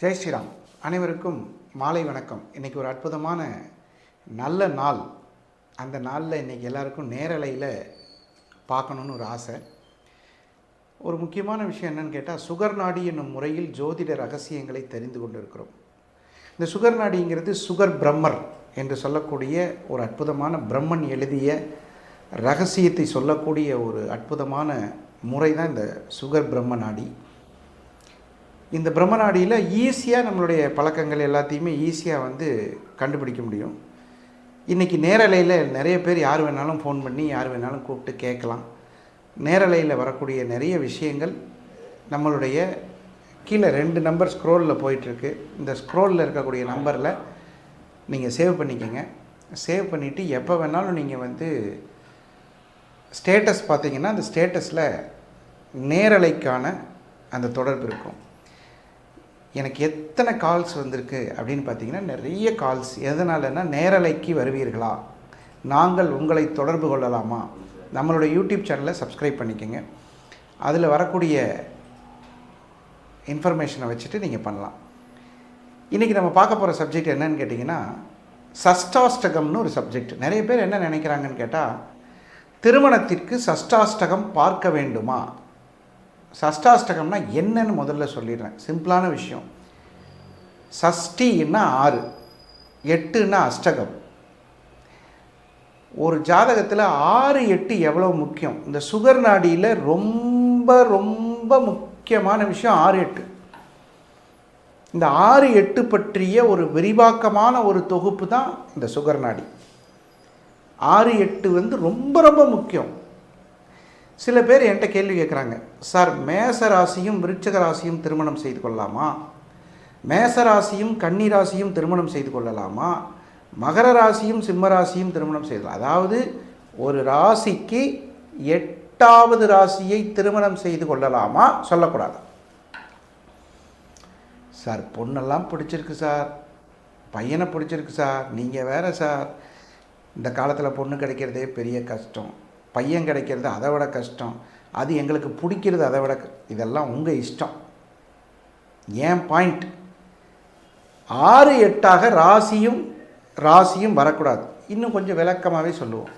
ஜெய் ஸ்ரீராம். அனைவருக்கும் மாலை வணக்கம். இன்றைக்கி ஒரு அற்புதமான நல்ல நாள். அந்த நாளில் இன்றைக்கி எல்லாருக்கும் நேரலையில் பார்க்கணுன்னு ஒரு ஆசை. ஒரு முக்கியமான விஷயம் என்னன்னு கேட்டால் சுகர் நாடி என்னும் முறையில் ஜோதிட ரகசியங்களை தெரிந்து கொண்டிருக்கிறோம். இந்த சுகர் நாடிங்கிறது சுகர் பிரம்மர் என்று சொல்லக்கூடிய ஒரு அற்புதமான பிரம்மன் எழுதிய ரகசியத்தை சொல்லக்கூடிய ஒரு அற்புதமான முறை தான் இந்த சுகர் பிரம்ம நாடி. இந்த பிரம்மநாடியில் ஈஸியாக நம்மளுடைய பழக்கங்கள் எல்லாத்தையுமே ஈஸியாக வந்து கண்டுபிடிக்க முடியும். இன்றைக்கி நேரலையில் நிறைய பேர் யார் வேணாலும் ஃபோன் பண்ணி யார் வேணாலும் கூப்பிட்டு கேட்கலாம். நேரலையில் வரக்கூடிய நிறைய விஷயங்கள் நம்மளுடைய கீழே ரெண்டு நம்பர் ஸ்க்ரோலில் போயிட்டுருக்கு. இந்த ஸ்க்ரோலில் இருக்கக்கூடிய நம்பரில் நீங்கள் சேவ் பண்ணிக்கோங்க. சேவ் பண்ணிவிட்டு எப்போ வேணாலும் நீங்கள் வந்து ஸ்டேட்டஸ் பார்த்தீங்கன்னா அந்த ஸ்டேட்டஸில் நேரலைக்கான அந்த தொடர்பு இருக்கும். எனக்கு எத்தனை கால்ஸ் வந்திருக்கு அப்படின்னு பார்த்தீங்கன்னா நிறைய கால்ஸ் எதனாலன்னா நேரலைக்கு வருவீர்களா? நாங்கள் உங்களை தொடர்பு கொள்ளலாமா? நம்மளோட யூடியூப் சேனலை சப்ஸ்கிரைப் பண்ணிக்கோங்க. அதில் வரக்கூடிய இன்ஃபர்மேஷனை வச்சுட்டு நீங்கள் பண்ணலாம். இன்றைக்கி நம்ம பார்க்க போகிற சப்ஜெக்ட் என்னன்னு கேட்டிங்கன்னா சஷ்டாஷ்டகம்னு ஒரு சப்ஜெக்ட் நிறைய பேர் என்ன நினைக்கிறாங்கன்னு கேட்டால் திருமணத்திற்கு சஷ்டாஷ்டகம் பார்க்க வேண்டுமா? சஷ்டாஷ்டகம்னா என்னன்னு முதல்ல சொல்லிடுறேன். சிம்பிளான விஷயம். சஷ்டின்னா ஆறு எட்டுன்னா அஷ்டகம். ஒரு ஜாதகத்தில் ஆறு எட்டு எவ்வளோ முக்கியம்? இந்த சுகர் நாடியில் ரொம்ப ரொம்ப முக்கியமான விஷயம் ஆறு எட்டு. இந்த ஆறு எட்டு பற்றிய ஒரு விரிவாக்கமான ஒரு தொகுப்பு தான் இந்த சுகர் நாடி. ஆறு எட்டு வந்து ரொம்ப ரொம்ப முக்கியம். சில பேர் என்கிட்ட கேள்வி கேட்குறாங்க சார் மேச ராசியும் விருட்சக ராசியும் திருமணம் செய்து கொள்ளலாமா? மேச ராசியும் கன்னி ராசியும் திருமணம் செய்து கொள்ளலாமா? மகர ராசியும் சிம்ம ராசியும் திருமணம் செய்தலாம் அதாவது ஒரு ராசிக்கு எட்டாவது ராசியை திருமணம் செய்து கொள்ளலாமா? சொல்லக்கூடாது. சார் பொண்ணெல்லாம் பிடிச்சிருக்கு சார். பையனை பிடிச்சிருக்கு சார். நீங்கள் வேறு சார். இந்த காலத்தில் பொண்ணு கிடைக்கிறதே பெரிய கஷ்டம். பையன் கிடைக்கிறது அதை விட கஷ்டம். அது எங்களுக்கு பிடிக்கிறது அதை விட இதெல்லாம் உங்கள் இஷ்டம். ஏன் பாயிண்ட் ஆறு எட்டாக ராசியும் ராசியும் வரக்கூடாது. இன்னும் கொஞ்சம் விளக்கமாகவே சொல்லுவோம்.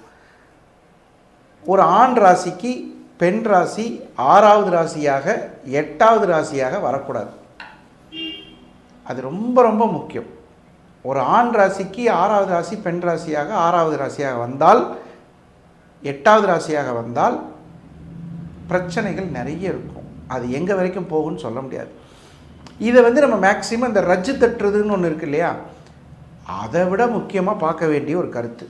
ஒரு ஆண் ராசிக்கு பெண் ராசி ஆறாவது ராசியாக எட்டாவது ராசியாக வரக்கூடாது. அது ரொம்ப ரொம்ப முக்கியம். ஒரு ஆண் ராசிக்கு ஆறாவது ராசி பெண் ராசியாக ஆறாவது ராசியாக வந்தால் எட்டாவது ராசியாக வந்தால் பிரச்சனைகள் நிறைய இருக்கும். அது எங்கே வரைக்கும் போகும்னு சொல்ல முடியாது. இதை வந்து நம்ம மேக்சிமம் இந்த ரஜ்ஜு தட்டுறதுன்னு ஒன்று இருக்கு இல்லையா? அதை விட முக்கியமாக பார்க்க வேண்டிய ஒரு கருத்து.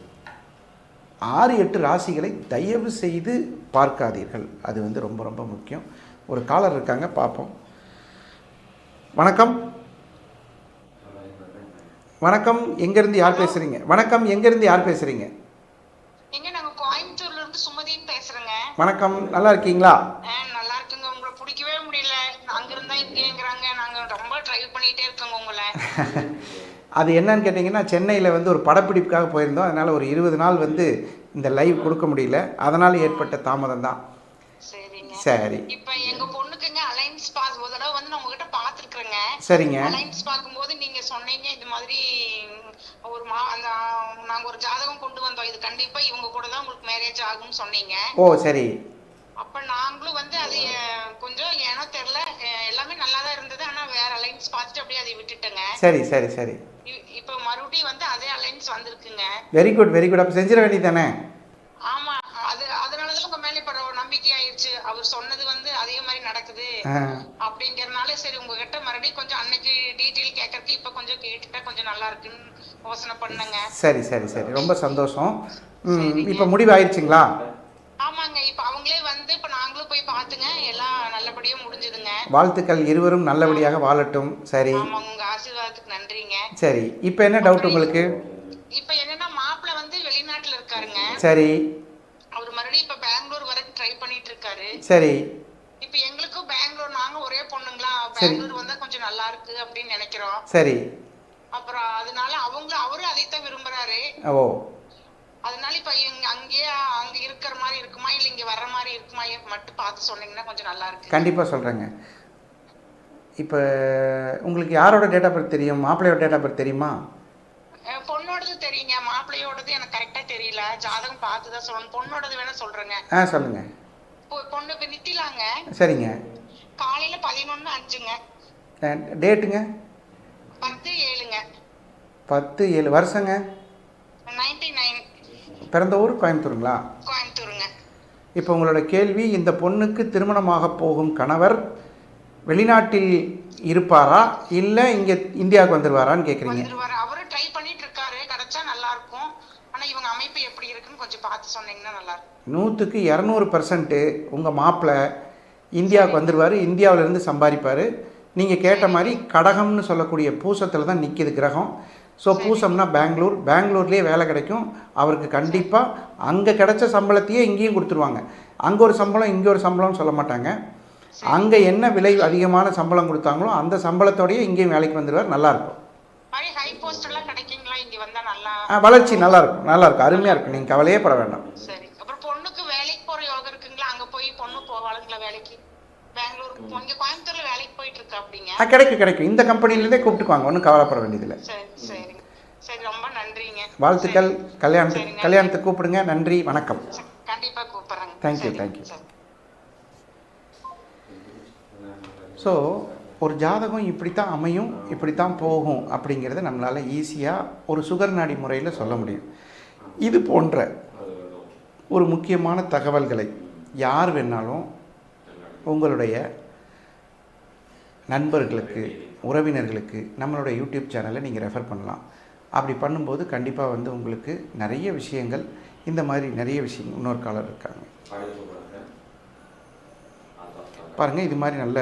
ஆறு எட்டு ராசிகளை தயவு செய்து பார்க்காதீர்கள். அது வந்து ரொம்ப ரொம்ப முக்கியம். ஒரு காலர் இருக்காங்க பார்ப்போம். வணக்கம். வணக்கம். எங்கேருந்து யார் பேசுகிறீங்க வணக்கம். எங்கேருந்து யார் பேசுகிறீங்க எங்க நாங்க கோயம்புத்தூர்ல இருந்து சுமதின்னு பேசுறேங்க வணக்கம் நல்லா இருக்கீங்களா? நல்லா இருக்குங்க. உங்களை பிடிக்கவே முடியல. அங்க இருந்தா இங்கேங்கிறாங்க. நாங்க ரொம்ப ட்ரை பண்ணிட்டே இருக்கோங்க உங்களை. அது என்னன்னு கேட்டிங்கன்னா சென்னையில் வந்து ஒரு படப்பிடிப்புக்காக போயிருந்தோம். அதனால் ஒரு இருபது நாள் வந்து இந்த லைவ் கொடுக்க முடியல. அதனால் ஏற்பட்ட தாமதம் தான். சரி. இப்ப எங்க பொண்ணுக்குங்க அலைன்ஸ் பாஸ் ஒரு தடவை வந்து நான் உங்ககிட்ட பாத்துருக்கேங்க சரிங்க. அலைன்ஸ் பார்க்கும்போது நீங்க சொன்னீங்க இது மாதிரி அந்த நாங்க ஒரு ஜாதகம் கொண்டு வந்தோம். இது கண்டிப்பா இவங்க கூட தான் உங்களுக்கு மேரேஜ் ஆகும்னு சொன்னீங்க. ஓ சரி. அப்ப நாங்களும் வந்து அது கொஞ்சம் ஏனோ தெரியல. எல்லாமே நல்லா தான் இருந்தது. ஆனா வேற அலைன்ஸ் பார்த்துட்டு அப்படியே அதை விட்டுட்டேங்க. சரி சரி சரி. இப்ப மறுபடியும் வந்து அதே அலைன்ஸ் வந்திருக்குங்க. வெரி குட் வெரி குட் அப்போ செஞ்சிட வேண்டியதானே ஆமா. அது அதனாலதான் உங்க மேல இப்ப நம்பிக்கை ஆயிடுச்சு அவர் சொன்னது வந்து அதே மாதிரி நடக்குது. ஆ. அப்படிங்கறதுனால சரி உங்ககிட்ட மறுபடியும் கொஞ்சம் அன்னைக்கு டீட்டெயில் கேட்கறதுக்கு இப்ப கொஞ்சம் கேட்டுட்டா கொஞ்சம் நல்லா இருக்குன்னு யோசனை பண்ணுங்க. சரி சரி சரி. ரொம்ப சந்தோஷம். இப்போ முடிவு ஆயிடுச்சுங்களா ஆமாங்க. இப்ப அவங்களே வந்து இப்ப நாங்களும் போய் பாத்துங்க எல்லாம் நல்லபடியா முடிஞ்சதுங்க. வாழ்த்துக்கள் இருவரும் நல்லபடியாக வாழட்டும். சரி. உங்க ஆசீர்வாதத்துக்கு நன்றிங்க. சரி. இப்போ என்ன டவுட் உங்களுக்கு? இப்ப என்னன்னா மாப்பிள்ளை வந்து வெளிநாட்டுல இருக்காருங்க. சரி. அவர் மறுபடியும் இப்ப பெங்களூர் வரைக்கும் ட்ரை பண்ணிட்டு இருக்காரு சரி. இப்ப எங்களுக்கும் பெங்களூர் நாங்க ஒரே பொண்ணுங்களா? பெங்களூர் வந்தா கொஞ்சம் நல்லா இருக்கு அப்படின்னு நினைக்கிறோம். சரி. அப்புறம் அதனால அவங்களும் அவரும் அதைத்தான் விரும்புறாரு. ஓ. அதனால இப்ப அங்கேயே அங்க இருக்கிற மாதிரி இருக்குமா இல்ல இங்க வர்ற மாதிரி இருக்குமா மட்டும் பார்த்து சொன்னீங்கன்னா கொஞ்சம் நல்லா இருக்கு. கண்டிப்பாக சொல்கிறேங்க இப்போ உங்களுக்கு யாரோட டேட் ஆஃப் பர்த் தெரியும்? மாப்பிள்ளையோட டேட் ஆஃப் பர்த் தெரியுமா? பொண்ணோடது தெரியுங்க. மாப்பிள்ளையோடது எனக்கு கரெக்டா தெரியல. ஜாதகம் பார்த்து தான் சொல்லணும். பொண்ணோடது வேணா சொல்றேங்க. ஆ சொல்லுங்கள் பொ- பொண்ணுக்கு நித்திலாங்க. சரிங்க. காலையில பதினொன்னு அஞ்சுங்க. டேட்டுங்க பத்து ஏழுங்க. பத்து ஏழு வருஷங்க? பிறந்த ஊர் கோயம்புத்தூருங்களா? கோயம்புத்தூருங்க. இப்போ உங்களோட கேள்வி இந்த பொண்ணுக்கு திருமணமாக போகும் கணவர் வெளிநாட்டில் இருப்பாரா? இல்லை இங்கே இந்தியாவுக்கு வந்துடுவாரான்னு கேட்குறீங்க அவரும் ட்ரை பண்ணிட்டு இருக்காரு கிடைச்சா நல்லா இருக்கும் ஆனா இவங்க அமைப்பு எப்படி இருக்குன்னு கொஞ்சம் பார்த்து சொன்னீங்கன்னா நல்லா இருக்கும் நூற்றுக்கு இரநூறு பர்சன்ட்டு உங்கள் மாப்பிள்ளை இந்தியாவுக்கு வந்துடுவார் இந்தியாவிலேருந்து சம்பாதிப்பார். நீங்கள் கேட்ட மாதிரி கடகம்னு சொல்லக்கூடிய பூசத்தில் தான் நிற்கிது கிரகம். ஸோ பூசம்னா பெங்களூர். பெங்களூர்லேயே வேலை கிடைக்கும். அவருக்கு கண்டிப்பாக அங்கே கிடைச்ச சம்பளத்தையே இங்கேயும் கொடுத்துருவாங்க. அங்கே ஒரு சம்பளம் இங்கே ஒரு சம்பளம்னு சொல்ல மாட்டாங்க. அங்கே என்ன விலை அதிகமான சம்பளம் கொடுத்தாங்களோ அந்த சம்பளத்தோடயே இங்கேயும் வேலைக்கு வந்துடுவார் நல்லாயிருக்கும் வளர்ச்சி நல்லாயிருக்கும் நல்லாயிருக்கும் அருமையாக இருக்கும். நீங்கள் கவலையே பட வேண்டாம் சரி அப்புறம் பொண்ணுக்கு வேலைக்கு போற யோகம் இருக்குங்களா அங்க போய் பொண்ணு போவாளுங்களா வேலைக்கு பெங்களூர் இங்க கோயம்புத்தூர்ல வேலைக்கு போயிட்டு இருக்கா அப்படிங்க ஆ கிடைக்கும் கிடைக்கும். இந்த கம்பெனிலேருந்தே கூப்பிட்டுக்குவாங்க. ஒன்றும் கவலைப்பட வேண்டியதில்லை. சரி ரொம்ப நன்றிங்க. வாழ்த்துக்கள். கல்யாணத்துக்கு. கல்யாணத்துக்கு கூப்பிடுங்க. நன்றி வணக்கம். சரி, கண்டிப்பா கூப்பிடுறேங்க. You. சரி. ஸோ ஒரு ஜாதகம் இப்படி தான் அமையும் இப்படி தான் போகும் அப்படிங்கிறத நம்மளால் ஈஸியாக ஒரு சுகர் நாடி முறையில் சொல்ல முடியும். இது போன்ற ஒரு முக்கியமான தகவல்களை யார் வேணாலும் உங்களுடைய நண்பர்களுக்கு உறவினர்களுக்கு நம்மளோட யூடியூப் சேனலை நீங்கள் ரெஃபர் பண்ணலாம். அப்படி பண்ணும்போது கண்டிப்பாக வந்து உங்களுக்கு நிறைய விஷயங்கள் இந்த மாதிரி நிறைய விஷயம் இன்னொரு காலர் இருக்காங்க. பாருங்கள் இது மாதிரி நல்ல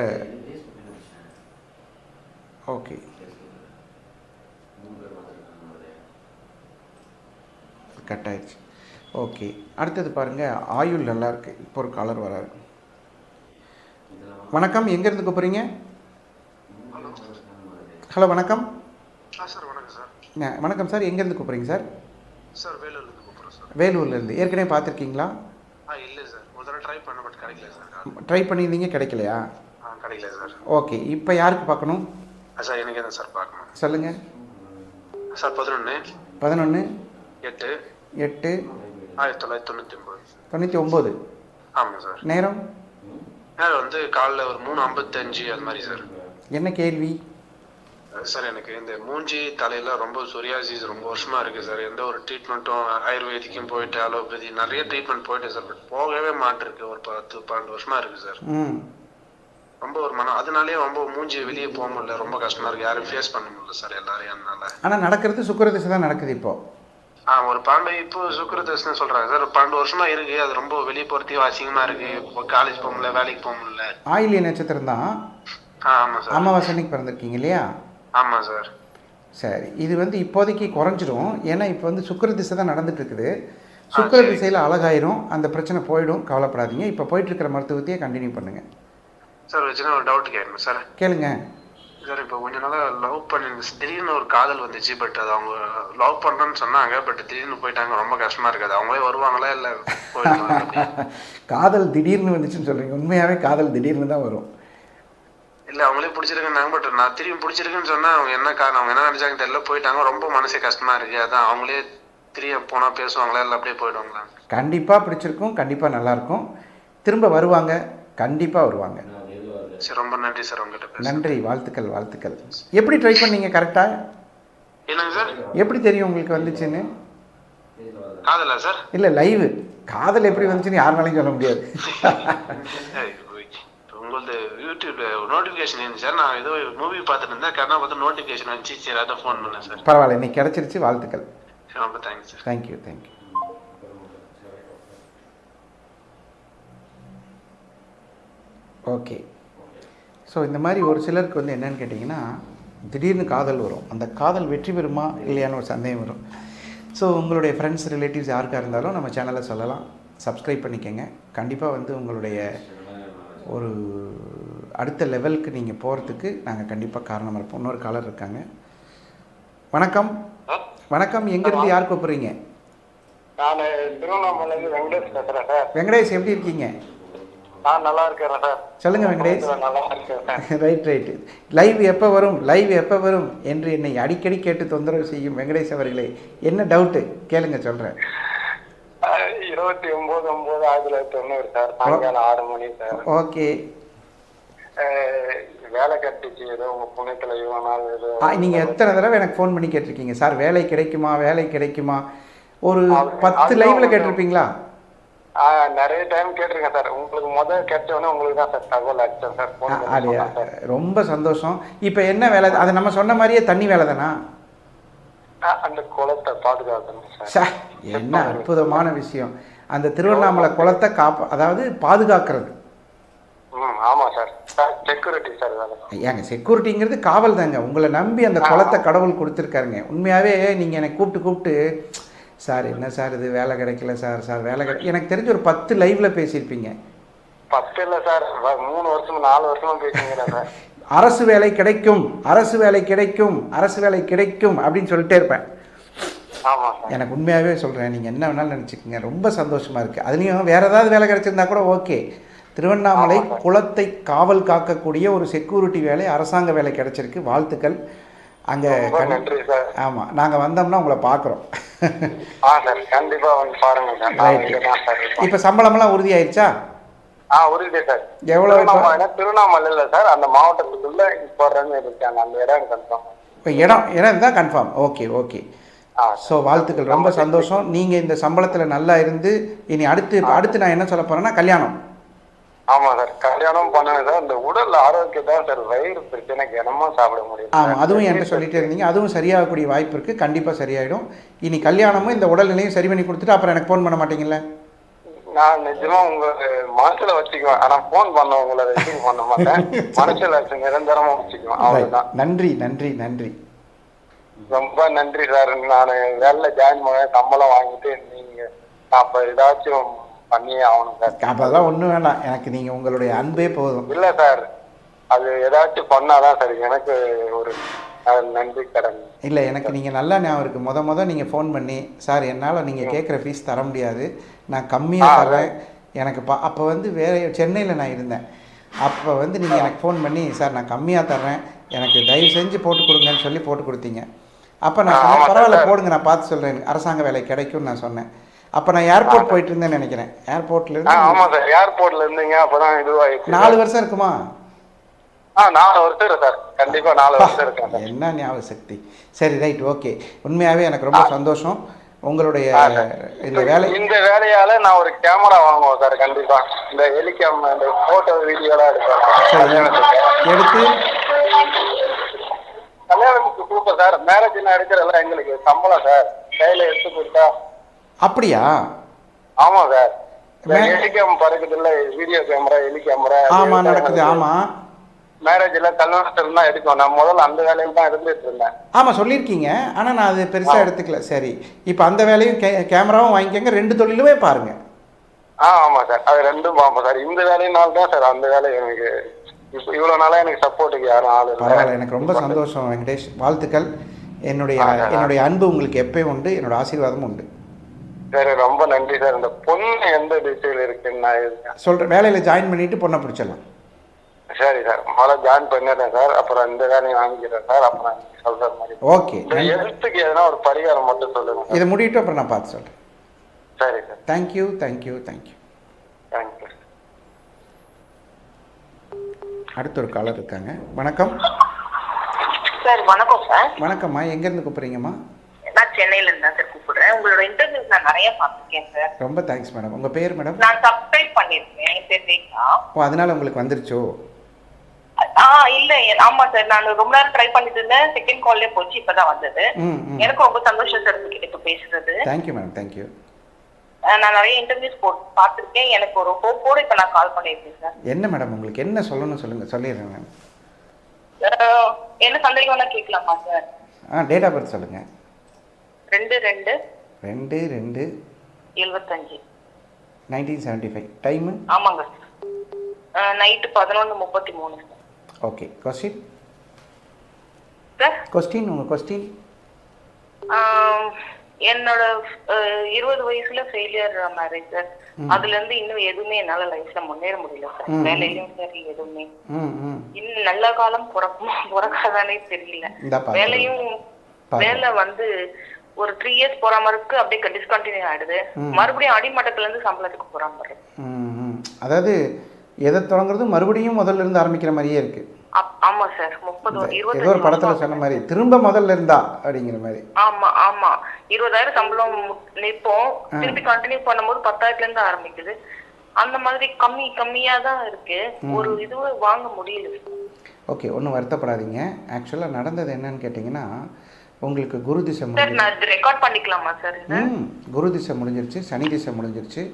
ஓகே. கட் ஆயிடுச்சு ஓகே. அடுத்தது பாருங்கள் ஆயுள் நல்லா இருக்குது இப்போ ஒரு காலர் வராரு. வணக்கம். எங்கேருந்து கூப்பிட்றீங்க? ஹலோ வணக்கம். சார் வணக்கம் சார். வணக்கம் சார். எங்கேருந்து கூப்பிட்றீங்க சார்? சார் வேலூர்லேருந்து கூப்பிட்றோம் சார். வேலூர்லேருந்து. ஏற்கனவே பார்த்துருக்கீங்களா? ஆ இல்லை சார். ஒரு தடவை ட்ரை பண்ண பட் கிடைக்கல சார். ட்ரை பண்ணியிருந்தீங்க கிடைக்கலையா? ஆ கிடைக்கல சார். ஓகே. இப்போ யாருக்கு பார்க்கணும்? சார் எனக்கு தான் சார் பார்க்கணும். சொல்லுங்கள் சார் பதினொன்று பதினொன்று எட்டு. எட்டு. ஆயிரத்தி தொள்ளாயிரத்தி தொண்ணூற்றி ஒம்பது தொண்ணூற்றி ஒம்பது ஆமாம் சார். நேரம்? நேரம் வந்து காலைல ஒரு மூணு ஐம்பத்தஞ்சு அது மாதிரி சார். என்ன கேள்வி? சார் எனக்கு இந்த மூஞ்சி தலையில ரொம்ப சொரியாசிஸ் ரொம்ப வருஷமா இருக்கு சார். எந்த ஒரு ட்ரீட்மெண்ட்டும் ஆயுர்வேதிக்கும் போயிட்டு அலோபதி நிறைய ட்ரீட்மெண்ட் போயிட்டேன் சார். பட் போகவே மாட்டிருக்கு. ஒரு பத்து பன்னெண்டு வருஷமா இருக்கு சார். ரொம்ப ஒரு மனம் அதனாலேயே ரொம்ப மூஞ்சி வெளியே போக முடியல. ரொம்ப கஷ்டமா இருக்கு. யாரும் ஃபேஸ் பண்ண முடியல சார் எல்லாரையும் அதனால. ஆனால் நடக்கிறது சுக்கரதிசை தான் நடக்குது இப்போது ஆ ஒரு பாண்டை இப்போ சுக்கரதர்ஷன் சொல்றாங்க சார். பன்னெண்டு வருஷமா இருக்கு. அது ரொம்ப வெளியே போறதுக்கு அசிங்கமா இருக்கு. இப்போ காலேஜ் போக முடியல வேலைக்கு போக முடியல. ஆயிலிய நட்சத்திரம் தான். ஆ ஆமா சார். அமாவாசை அன்னைக்கு பிறந்திருக்கீங்க இல்லையா? ஆமா சார். சரி இது வந்து இப்போதைக்கு குறைஞ்சிரும். ஏன்னா இப்போ வந்து சுக்கிர திசை தான் நடந்துட்டு இருக்குது சுக்கிர திசையில் அழகாயிரும். அந்த பிரச்சனை போயிடும். கவலைப்படாதீங்க. இப்போ போயிட்டு இருக்கிற மருத்துவத்தையே கண்டினியூ பண்ணுங்க. சார் ஒரு சின்ன ஒரு டவுட் கேட்கணும் சார். கேளுங்க. சார் இப்போ கொஞ்ச நாளா லவ் பண்ணி திடீர்னு ஒரு காதல் வந்துச்சு பட் அது அவங்க லவ் பண்றேன்னு சொன்னாங்க பட் திடீர்னு போயிட்டாங்க ரொம்ப கஷ்டமா இருக்குது. அவங்களே வருவாங்களா இல்ல? காதல் திடீர்னு வந்துச்சுன்னு சொல்கிறீங்க உண்மையாகவே காதல் திடீர்னு தான் வரும். இல்ல அவங்களே பிடிச்சிருக்குன்னாங்க பட் நான் திரும்பி பிடிச்சிருக்குன்னு சொன்னா அவங்க என்ன காரணம் அவங்க என்ன நினைச்சாங்க தெரியல போயிட்டாங்க. ரொம்ப மனசே கஷ்டமா இருக்கு. அதான் அவங்களே திரும்ப போனா பேசுவாங்களா இல்ல அப்படியே போயிடுவாங்களா? கண்டிப்பாக பிடிச்சிருக்கும் கண்டிப்பாக நல்லாயிருக்கும். திரும்ப வருவாங்க கண்டிப்பாக வருவாங்க. சரி ரொம்ப நன்றி சார் உங்ககிட்ட நன்றி வாழ்த்துக்கள் வாழ்த்துக்கள். எப்படி ட்ரை பண்ணீங்க கரெக்டாக என்னங்க சார்? எப்படி தெரியும் உங்களுக்கு வந்துச்சுன்னு? காதலா சார்? இல்லை லைவு காதல் எப்படி வந்துச்சுன்னு யாருனாலையும் சொல்ல முடியாது. உங்களது யூடியூப்ல நோட்டிபிகேஷன் இருந்துச்சு. சார் நான் ஏதோ மூவி பார்த்துட்டு இருந்தேன். கரெக்டாக பார்த்து நோட்டிபிகேஷன் வந்துச்சு. சரி அதான் ஃபோன் பண்ணேன் சார். பரவாயில்ல இன்னைக்கு கிடச்சிருச்சு. வாழ்த்துக்கள். ரொம்ப thanks sir. Thank you thank you okay so இந்த மாதிரி ஒரு சிலருக்கு வந்து என்னன்னு கேட்டிங்கன்னா திடீர்னு காதல் வரும். அந்த காதல் வெற்றி பெறுமா இல்லையான்னு ஒரு சந்தேகம் வரும். ஸோ உங்களுடைய ஃப்ரெண்ட்ஸ் ரிலேட்டிவ்ஸ் யாருக்காக இருந்தாலும் நம்ம சேனலை சொல்லலாம். சப்ஸ்கிரைப் பண்ணிக்கங்க. கண்டிப்பாக வந்து உங்களுடைய ஒரு அடுத்த லெவலுக்கு நீங்கள் போகிறதுக்கு நாங்கள் கண்டிப்பாக காரணமாக இருப்போம். இன்னொரு காலர் இருக்காங்க. வணக்கம். வணக்கம். எங்கேருந்து யார் கூப்பிட்றீங்க? நான் திருவண்ணாமலையில வெங்கடேஷ் பேசுறேன் சார். வெங்கடேஷ் எப்படி இருக்கீங்க? நான் நல்லா இருக்கிறேன் சார். சொல்லுங்க வெங்கடேஷ். நல்லா இருக்கேன் ரைட் ரைட் லைவ் எப்போ வரும்? லைவ் எப்போ வரும்? என்று என்னை அடிக்கடி கேட்டு தொந்தரவு செய்யும் வெங்கடேஷ் அவர்களே. என்ன டவுட்டு கேளுங்க சொல்கிறேன் இருபத்தி ஒன்பது ஒன்பது ஆயிரத்தி தொள்ளாயிரத்தி தொண்ணூறு சார். சாயங்காலம் ஆறு மணி சார். ஓகே. வேலை கட்டிச்சு ஏதோ உங்க புண்ணியத்துல இவ்வளவு ஏதோ நீங்கள் எத்தனை தடவை எனக்கு ஃபோன் பண்ணி கேட்டிருக்கீங்க? சார் வேலை கிடைக்குமா? வேலை கிடைக்குமா? ஒரு பத்து லைவில் கேட்டிருப்பீங்களா? நிறைய டைம் கேட்டிருக்கேன் சார். உங்களுக்கு முதல் கிடைச்ச உடனே உங்களுக்கு தான் சார் தகவல் அடிச்சேன் சார். ரொம்ப சந்தோஷம். இப்போ என்ன வேலை? அது நம்ம சொன்ன மாதிரியே தண்ணி வேலை தானா? அந்த குளத்தை பாதுகாக்கணும் சார். என்ன அற்புதமான விஷயம். அந்த திருவண்ணாமலை குளத்தை காப்ப அதாவது பாதுகாக்கிறது. சார். செக்யூரிட்டி சார் ஏங்க செக்யூரிட்டிங்கிறது காவல் தாங்க உங்களை நம்பி அந்த குளத்தை கடவுள் கொடுத்துருக்காருங்க. உண்மையாகவே நீங்கள் எனக்கு கூப்பிட்டு கூப்பிட்டு சார் என்ன சார் இது? வேலை கிடைக்கல சார் சார் வேலை கிடை எனக்கு தெரிஞ்ச ஒரு பத்து லைவில் பேசியிருப்பீங்க. பத்து இல்ல சார். மூணு வருஷம் நாலு வருஷமா பேசுங்கிறேன் சார். அரசு வேலை கிடைக்கும் அரசு வேலை கிடைக்கும் அரசு வேலை கிடைக்கும் அப்படின்னு சொல்லிட்டே இருப்பேன். எனக்கு உண்மையாகவே சொல்கிறேன் நீங்கள் என்ன வேணாலும் நினச்சிக்கோங்க. ரொம்ப சந்தோஷமாக இருக்குது அதுலேயும் வேறு ஏதாவது வேலை கிடைச்சிருந்தா கூட ஓகே. திருவண்ணாமலை குளத்தை காவல் காக்கக்கூடிய ஒரு செக்யூரிட்டி வேலை அரசாங்க வேலை கிடைச்சிருக்கு. வாழ்த்துக்கள். அங்கே ஆமாம் நாங்கள் வந்தோம்னா உங்களை பார்க்குறோம். இப்போ சம்பளமெல்லாம் உறுதியாயிருச்சா? ஆ உறுதி சார். எவ்வளவு திருவண்ணாமலை திருவண்ணாமலை இல்ல சார். அந்த மாவட்டத்துக்குள்ள போடுறேன்னு இருக்காங்க. அந்த இடம் கன்ஃபார்ம் இப்போ இடம் இடம் தான் கன்ஃபார்ம் ஓகே ஓகே. ஸோ வாழ்த்துக்கள். ரொம்ப சந்தோஷம். நீங்கள் இந்த சம்பளத்தில் நல்லா இருந்து இனி அடுத்து அடுத்து நான் என்ன சொல்ல போகிறேன்னா கல்யாணம். ஆமா சார். கல்யாணம் பண்ணணும் சார். இந்த உடல் ஆரோக்கியம் தான் சார் வயிறு பிரச்சனை கனமா சாப்பிட முடியும். ஆமாம் அதுவும் என்கிட்ட சொல்லிட்டே இருந்தீங்க. அதுவும் சரியாகக்கூடிய வாய்ப்பு இருக்குது கண்டிப்பாக சரியாயிடும். இனி கல்யாணமும் இந்த உடல்நிலையும் சரி பண்ணி கொடுத்துட்டு அப்புறம் எனக்கு ஃபோன் பண்ண மாட்டீங்கல்ல? நான் நிஜமா உங்க மனசுல வச்சுக்குவேன். ஆனா போன் பண்ண உங்களை ரிசீவ் பண்ண மாட்டேன். மனசுல வச்சு நிரந்தரமா வச்சுக்குவேன். அவ்வளவுதான். நன்றி நன்றி நன்றி. ரொம்ப நன்றி சார். நான் வேலையில ஜாயின் பண்ண சம்பளம் வாங்கிட்டு நீங்க அப்ப ஏதாச்சும் பண்ணியே ஆகணும் சார். அப்போ அதெல்லாம் ஒன்றும் வேண்டாம் எனக்கு நீங்கள் உங்களுடைய அன்பே போதும். இல்ல சார். அது ஏதாச்சும் பண்ணாதான் சார். எனக்கு ஒரு நன்றி கடன். இல்லை எனக்கு நீங்கள் நல்லா ஞாபகம் இருக்குது முத முத நீங்கள் ஃபோன் பண்ணி சார் என்னால் நீங்கள் கேட்குற ஃபீஸ் தர முடியாது. நான் கம்மியாக தரேன் எனக்கு பா அப்போ வந்து வேறு சென்னையில் நான் இருந்தேன். அப்போ வந்து நீங்கள் எனக்கு ஃபோன் பண்ணி சார் நான் கம்மியாக தர்றேன். எனக்கு தயவு செஞ்சு போட்டு கொடுங்கன்னு சொல்லி போட்டு கொடுத்தீங்க. அப்போ நான் பரவாயில்ல. போடுங்க நான் பார்த்து சொல்கிறேன் அரசாங்க வேலை கிடைக்கும்னு நான் சொன்னேன். அப்போ நான் ஏர்போர்ட் போயிட்டு இருந்தேன்னு நினைக்கிறேன். ஏர்போர்ட்லேருந்து ஆமா சார். ஏர்போர்ட்ல இருந்தீங்க அப்பதான் இதுவாயிடுச்சு நாலு வருஷம் இருக்குமா? நாலு வருஷம் இருக்கு சார். கண்டிப்பா நாலு வருஷம் இருக்கேன் சார். என்ன ஞாபக சக்தி? சரி ரைட் ஓகே உண்மையாகவே எனக்கு ரொம்ப சந்தோஷம். உங்களுடைய. இந்த வேலை இந்த வேலையால நான் ஒரு கேமரா வாங்குவேன் சார் கண்டிப்பா. இந்த ஹெலிகாம் இந்த போட்டோ வீடியோலாம் எடுப்பேன் எடுத்து? கல்யாணத்துக்கு சூப்பர் சார். மேரேஜ் நான் எடுக்கிறதெல்லாம் எங்களுக்கு சம்பளம் சார். கையில எடுத்து கொடுத்தா. அப்படியா? ஆமா சார். ஹெலிகாம் பறக்குது இல்ல வீடியோ கேமரா ஹெலி கேமரா ஆமா நடக்குது. ஆமா. மேரேஜ்ல கல்யாணத்துல தான் எடுக்கும் நான் முதல்ல அந்த வேலையில தான் எடுத்துட்டு இருந்தேன் ஆமா சொல்லியிருக்கீங்க. ஆனா நான் அது பெருசா எடுத்துக்கல. சரி. இப்போ அந்த வேலையும் கேமராவும் வாங்கிக்கோங்க. ரெண்டு தொழிலுமே பாருங்க. ஆ ஆமா சார். அது ரெண்டும் பார்ப்போம் சார். இந்த வேலையினால தான் சார் அந்த வேலை எனக்கு இப்போ இவ்வளவு நாளா எனக்கு சப்போர்ட்டுக்கு யாரும் ஆள் பரவாயில்ல. எனக்கு ரொம்ப சந்தோஷம் வெங்கடேஷ். வாழ்த்துக்கள். என்னுடைய என்னுடைய அன்பு உங்களுக்கு எப்பயும் உண்டு. என்னோட ஆசீர்வாதமும் உண்டு. சரி ரொம்ப நன்றி சார். இந்த பொண்ணு எந்த திசையில இருக்குன்னு நான் சொல்கிறேன் வேலையில் ஜாயின் பண்ணிட்டு பொண்ணை பிடிச்சிடலாம். சரி சார் முதல்ல ஜாயின் பண்ணிடுறேன் சார் அப்புறம் இந்த வேலையும் வாங்கிக்கிறேன் சார் அப்புறம் சொல்ற மாதிரி. ஓகே எழுத்துக்கு எதனா ஒரு பரிகாரம் மட்டும் சொல்லுங்க சார் இதை முடிவிட்டு அப்புறம் நான் பார்த்து சொல்கிறேன் சரி sir thank you thank you thank you thank you அடுத்த ஒரு காலர் இருக்காங்க. வணக்கம். சார் வணக்கம் சார் வணக்கம்மா. எங்கேருந்து கூப்பிட்றீங்கம்மா? நான் சென்னையில இருந்தா சார் கூப்பிடுறேன். உங்களோட இன்டர்வியூஸ் நான் நிறைய பார்த்திருக்கேன் சார் ரொம்ப தேங்க்ஸ் மேடம் உங்கள் பேர் மேடம் நான் சப்ஸ்கிரைப் பண்ணிருக்கேன் என் பேர் ரேகா. ஓ அதனால் உங்களுக்கு வந்துருச்சோ? ஆ இல்ல. ஆமா சார் நான் ரொம்ப நேரம் ட்ரை பண்ணிட்டு இருந்தேன் செகண்ட் கால்லே போச்சு. இப்பதான் வந்தது. எனக்கு ரொம்ப சந்தோஷம் சார் உங்ககிட்ட இப்ப பேசுறது. தேங்க்யூ மேடம் தேங்க்யூ நான் நிறைய இன்டர்வியூஸ் போ பார்த்திருக்கேன். எனக்கு ஒரு ஹோப்போட இப்ப நான் கால் பண்ணியிருக்கேன் சார் என்ன மேடம் உங்களுக்கு என்ன சொல்லணும் சொல்லுங்கள் சொல்லிடுறேன் மேம் என்ன சந்தேகம் வேணா கேட்கலாமா சார் ஆ டேட் ஆஃப் பர்த் சொல்லுங்கள் ரெண்டு ரெண்டு. ரெண்டு ரெண்டு. எழுபத்தஞ்சு நைன்டீன் செவன்ட்டி ஃபைவ் டைமு ஆமாங்க சார் நைட்டு பதினொன்று முப்பத்தி மூணு ஓகே கொஸ்டின் சார் கொஸ்டின் உங்கள் கொஸ்டின் என்னோட இருபது வயசுல ஃபெயிலியர் மேரேஜ் சார் அதுல இருந்து இன்னும் எதுவுமே என்னால லைஃப்ல முன்னேற முடியல சார் வேலையிலும் சரி எதுவுமே. இன்னும் நல்ல காலம் பிறக்குமா பிறக்காதானே தெரியல. வேலையும். வேலை வந்து ஒரு த்ரீ இயர்ஸ் போற மாதிரி அப்படியே டிஸ்கண்டினியூ ஆயிடுது. மறுபடியும் அடிமட்டத்துல இருந்து சம்பளத்துக்கு போற மாதிரி அதாவது எதை தொடங்குறது? மறுபடியும் முதல்ல இருந்து ஆரம்பிக்கிற மாதிரியே இருக்குது அப்- ஆமா சார். முப்பது ஏதோ ஒரு படத்தில் சொன்ன மாதிரி திரும்ப முதல்ல இருந்தா அப்படிங்கிற மாதிரி. ஆமா ஆமா. இருபதாயிரம் சம்பளம் மு- நிப்போம். திருப்பி கண்டினியூ பண்ணும்போது பத்தாயிரத்துல இருந்து ஆரம்பிக்குது. அந்த மாதிரி கம்மி கம்மியா தான் இருக்கு. ஒரு இதுவே வாங்க முடியல. ஓகே ஒன்றும் வருத்தப்படாதீங்க. ஆக்சுவலாக நடந்தது என்னன்னு கேட்டிங்கன்னா உங்களுக்கு குரு திசை முடிஞ்சு ரெக்கார்ட் பண்ணிக்கலாமா சார் இது? ம் குரு திசை முடிஞ்சிருச்சு சனி திசை முடிஞ்சிருச்சு.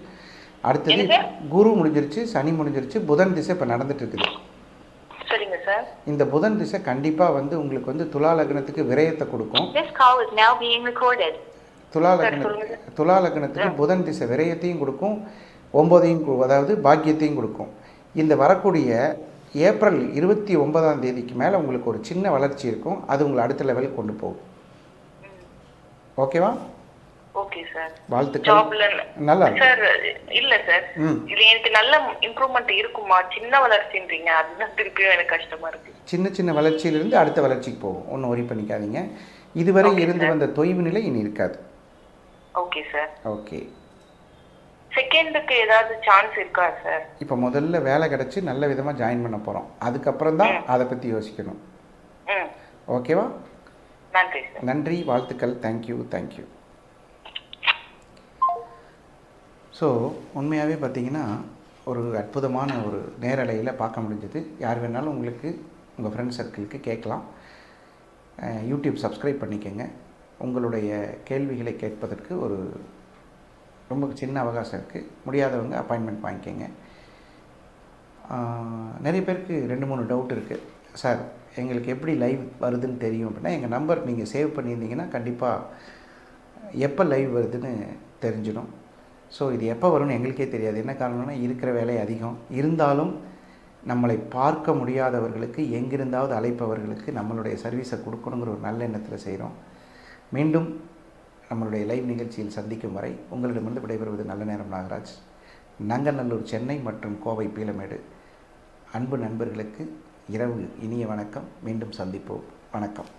அடுத்தது? குரு முடிஞ்சிருச்சு சனி முடிஞ்சிருச்சு புதன் திசை இப்போ நடந்துட்டு இருக்குது இந்த புதன் திசை கண்டிப்பாக வந்து உங்களுக்கு வந்து துலா லக்னத்துக்கு விரயத்தை கொடுக்கும். துலா சரி, லக்ன சொல்லுங்க. துலா லக்னத்துக்கு புதன் திசை விரயத்தையும் கொடுக்கும் ஒம்போதையும் கு- அதாவது பாக்கியத்தையும் கொடுக்கும். இந்த வரக்கூடிய ஏப்ரல் இருபத்தி ஒன்பதாம் தேதிக்கு மேலே உங்களுக்கு ஒரு சின்ன வளர்ச்சி இருக்கும். அது உங்களை அடுத்த லெவலுக்கு கொண்டு போகும். ஓகேவா ஓகே சார் வாழ்த்துக்கள். நல்லா சார் இல்ல சார். இது எனக்கு நல்ல இம்ப்ரூவ்மெண்ட் இருக்குமா? சின்ன வளர்ச்சின்றீங்க. அதுதான் திருப்பியும் எனக்கு கஷ்டமா இருக்கு. சின்ன சின்ன வளர்ச்சியிலிருந்து அடுத்த வளர்ச்சிக்கு போகும் ஒன்றும் ஒரி பண்ணிக்காதீங்க. இதுவரை இருந்து வந்த தொய்வு நிலை இனி இருக்காது. ஓகே சார் ஓகே செகண்டுக்கு ஏதாவது சான்ஸ் இருக்கா சார் இப்போ முதல்ல வேலை கிடச்சி நல்ல விதமாக ஜாயின் பண்ண போகிறோம் அதுக்கப்புறம் தான் அதை பற்றி யோசிக்கணும். ஓகேவா நன்றி நன்றி வாழ்த்துக்கள். தேங்க்யூ தேங்க்யூ ஸோ உண்மையாகவே பார்த்தீங்கன்னா ஒரு அற்புதமான ஒரு நேரலையில் பார்க்க முடிஞ்சது. யார் வேணாலும் உங்களுக்கு உங்கள் ஃப்ரெண்ட் சர்க்கிளுக்கு கேட்கலாம். யூடியூப் சப்ஸ்கிரைப் பண்ணிக்கோங்க. உங்களுடைய கேள்விகளை கேட்பதற்கு ஒரு ரொம்ப சின்ன அவகாசம் இருக்குது முடியாதவங்க அப்பாயின்மெண்ட் வாங்கிக்கோங்க. நிறைய பேருக்கு ரெண்டு மூணு டவுட் இருக்குது சார் எங்களுக்கு எப்படி லைவ் வருதுன்னு தெரியும் அப்படின்னா எங்கள் நம்பர் நீங்கள் சேவ் பண்ணியிருந்தீங்கன்னா கண்டிப்பாக எப்போ லைவ் வருதுன்னு தெரிஞ்சிடும். ஸோ இது எப்போ வரும்னு எங்களுக்கே தெரியாது. என்ன காரணம்னா இருக்கிற வேலை அதிகம். இருந்தாலும் நம்மளை பார்க்க முடியாதவர்களுக்கு எங்கிருந்தாவது அழைப்பவர்களுக்கு நம்மளுடைய சர்வீஸை கொடுக்கணுங்கிற ஒரு நல்ல எண்ணத்தில் செய்கிறோம் மீண்டும் நம்மளுடைய லைவ் நிகழ்ச்சியில் சந்திக்கும் வரை உங்களிடமிருந்து விடைபெறுவது நல்ல நேரம் நாகராஜ். நங்கநல்லூர் சென்னை மற்றும் கோவை பீலமேடு. அன்பு நண்பர்களுக்கு இரவு இனிய வணக்கம். மீண்டும் சந்திப்போம். வணக்கம்.